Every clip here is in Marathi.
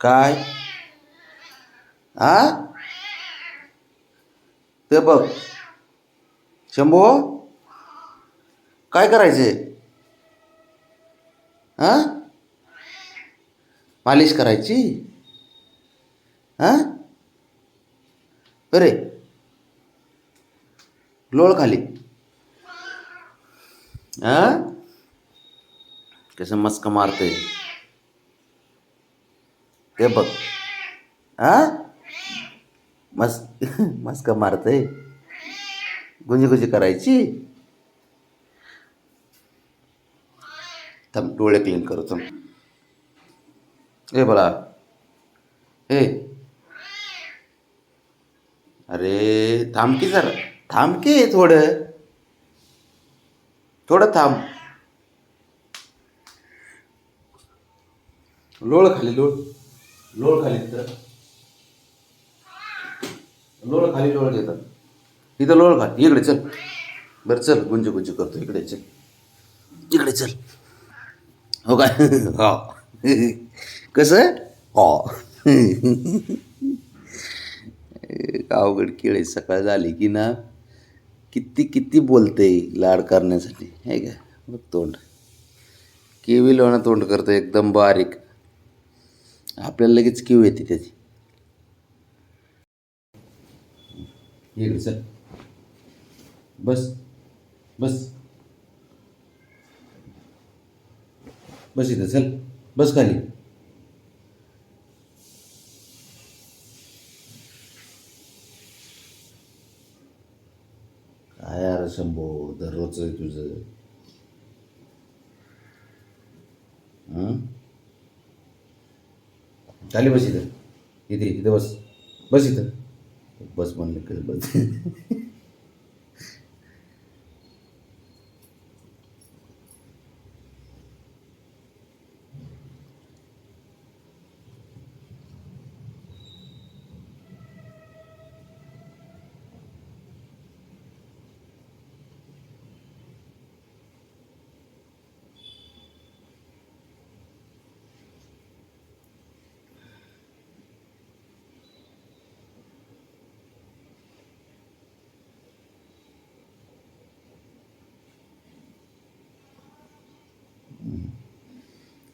काय? आ ते बघ. शंभो काय करायचे? हां? मालिश करायची? हां? अरे लोळ खाली. हां? कसं मस्क मारते ते बघ. हां? मस् मस्का मारते गुंजी गुंजी करायची. थांब डोळे क्लीन करू थांब. ए बोला ए. अरे थांब की जरा. थांब की थोडं. थोडं थांब. लोळ खाली लोळ. लोळ खाली तर लोळ खाली लोळ घेतात. इथं लोळ खा. इकडे चल. बरं चल. गुंज गुंज करतो. इकडे चल. इकडे चल. हो काय हो. कसं? हो. अवघड केळे सकाळ झाली की ना किती किती बोलते लाड करण्यासाठी. आहे का? बघ तोंड. केवी लोणं तोंड करतं. एकदम बारीक. आपल्याला लगेच क्यू येते त्याची. इकडे चल. बस बस. बस इथं चल. बस खाली. काय यार शंभो दररोज तुझं हं? खाली बस इथं. इथे इथं बस. बस इथं. बस म्हणलं बस.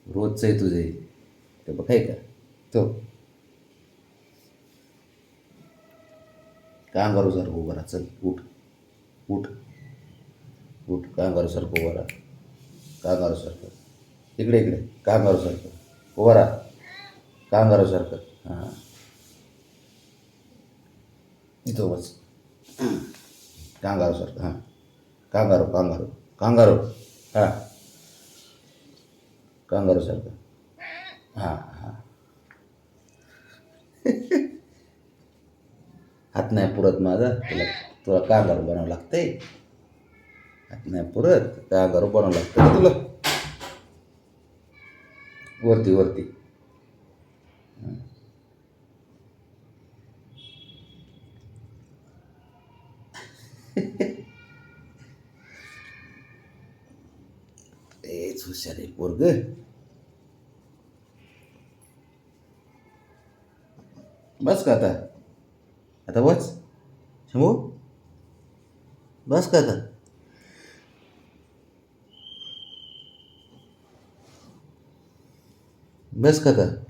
रोजचं आहे तुझे ते बघ आहे का? तो. कांगारू सारखं उभा राहा? चल उठ. उठ. उठ. कांगारू सारखं उभा राहा? कांगारू सारखं इकडे इकडे. कांगारू सारखं उभा राहा. कांगारू सारखं हां. इथं बस. कांगारू सारखं हां. कांगारू कांगारू कांगारू हां. कांगारू सारखं. हां हां. हात नाही पुरत माझा तुला तुला कांगारू बनावं लागतंय. हात नाही पुरत कांगारू बनावं लागतं ना तुला. वरती वरती. तेच हुशार आहे पोरग. बस का आता? आता बस? शंभू? बस का आता? बस का आता?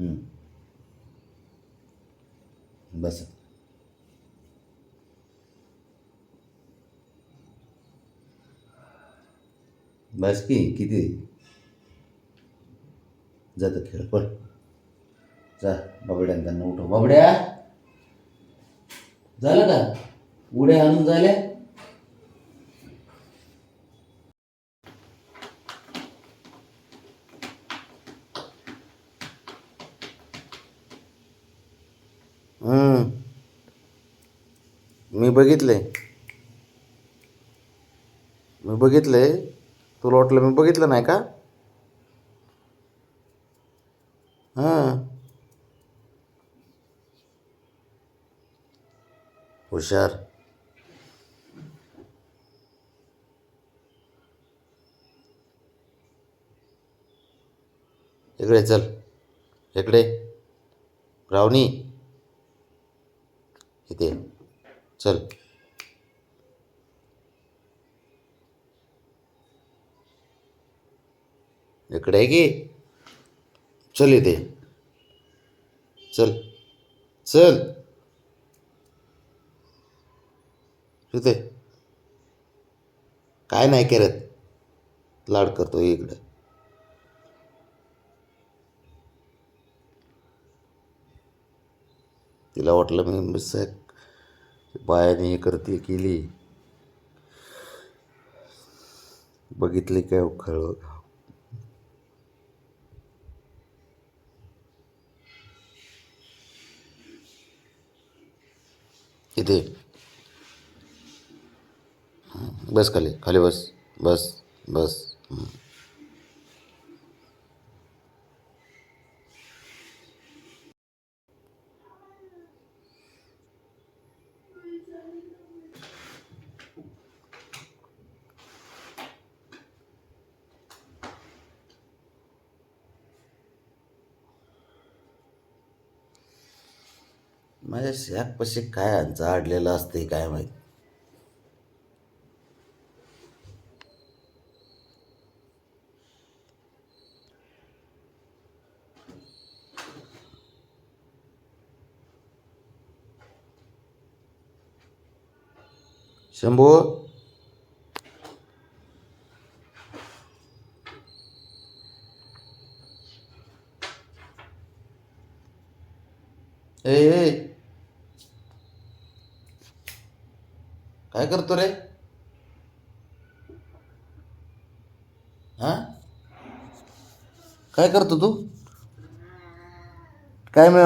हम्म. बस. बस की? किती? जातं खेळ पण जा बाबड्या त्यांना उठव. बाबड्या! झालं का? उड्या आणून झाल्या. हम्म. मी बघितलंय मी बघितलंय तुला वाटलं मी बघितलं नाही का? हाँ। हुशार इकडे चल। इकडे रावनी। इतने चल। इकडे की? चल येते चल. चल. इथे. काय नाही करत. लाड करतो इकडं. तिला वाटलं मी मिस बायाने हे करते केली. बघितली काय खळ इथे. बस खाली खाली बस बस बस. माझ्या शॅकपाशी काय जाडलेलं असते काय माहीत? शंभू? ए ए. काय करतो रे? हा? काय करतो तू? काय मिळ